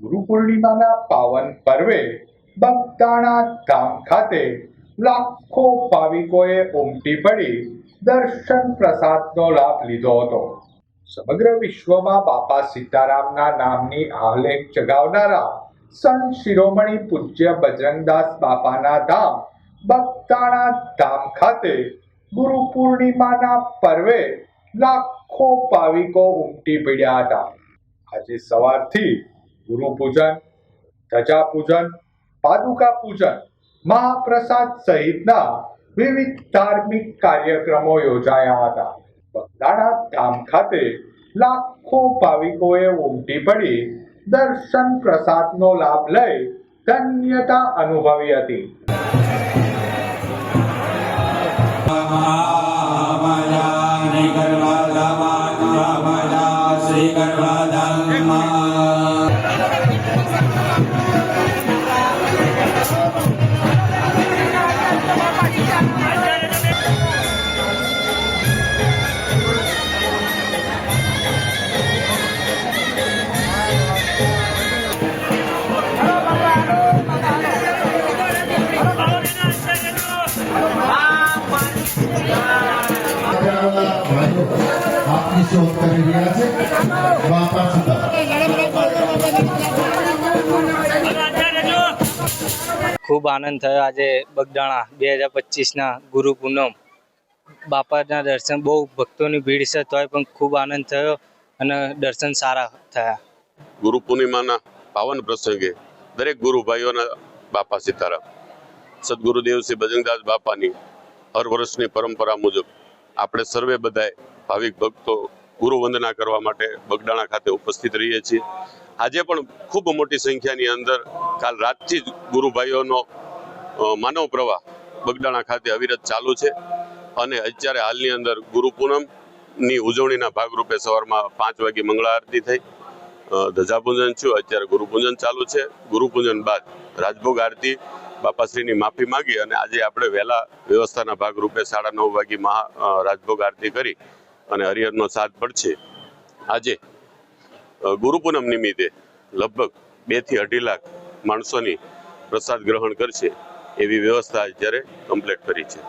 ગુરુ પૂર્ણિમાના પાવન પર્વે બગદાણા ધામ ખાતે લાખો ભાવિકોએ ઉમટી પડી દર્શન પ્રસાદનો લાભ લીધો હતો. સમગ્ર વિશ્વમાં બાપા સીતારામના નામની આહલેખ જગાવનારા સંત શિરોમણી પૂજ્ય બજરંગદાસ બાપાના ધામ બગદાણા ધામ ખાતે ગુરુ પૂર્ણિમાના પર્વે લાખો ભાવિકો ઉમટી પડ્યા હતા. આજે સવારથી પૂજન ધજા પૂજન પાદુકા પૂજન મહાપ્રસાદ સહિતના વિવિધ ધાર્મિક કાર્યક્રમો યોજાયા હતા બગદાણા ધામ ખાતે લાખો ભાવિકોએ ઉમટી પડી દર્શન પ્રસાદનો લાભ લઈ ધન્યતા અનુભવી હતી ગર્ભાધામા શ્રી ગર્ભાધામા આપની શોધ કરી રહ્યા છે બાપા ખૂબ આનંદ થયો આજે બગદાણા બે હજાર પચીસના ગુરુ પૂનમ. બાપાના દર્શન બહુ ભક્તોની ભીડ છે તોય પણ ખૂબ આનંદ થયો અને દર્શન સારા થયા. ગુરુ પૂર્ણિમાના પાવન પ્રસંગે દરેક ગુરુ ભાઈઓના બાપા સીતારામ, સદગુરુદેવ શ્રી બજરંગદાસ બાપાની હર વર્ષની પરંપરા મુજબ આપણે સર્વે બધાએ ભાવિક ભક્તો ગુરુ વંદના કરવા માટે બગડાણા ખાતે ઉપસ્થિત રહીએ છીએ. આજે પણ ખૂબ મોટી સંખ્યાની અંદર કાલ રાતથી જ ગુરુભાઈઓનો માનવ પ્રવાહ બગડાણા ખાતે અવિરત ચાલુ છે. અને અત્યારે હાલની અંદર ગુરુ પૂનમની ઉજવણીના ભાગરૂપે સવારમાં પાંચ વાગે મંગળા આરતી થઈ. ધજાપૂજન છું અત્યારે ગુરુપૂજન ચાલુ છે. ગુરુપૂજન બાદ રાજભોગ આરતી બાપાશ્રીની માફી માંગી અને આજે આપણે વહેલા વ્યવસ્થાના ભાગરૂપે સાડા નવ વાગે મહા રાજભોગ આરતી કરી અને હરિહરનો સાથ પડશે આજે ગુરુ પૂનમ નિમિત્તે લગભગ બેથી અઢી લાખ માણસોની પ્રસાદ ગ્રહણ કરશે એવી વ્યવસ્થા અત્યારે કમ્પ્લીટ કરી છે.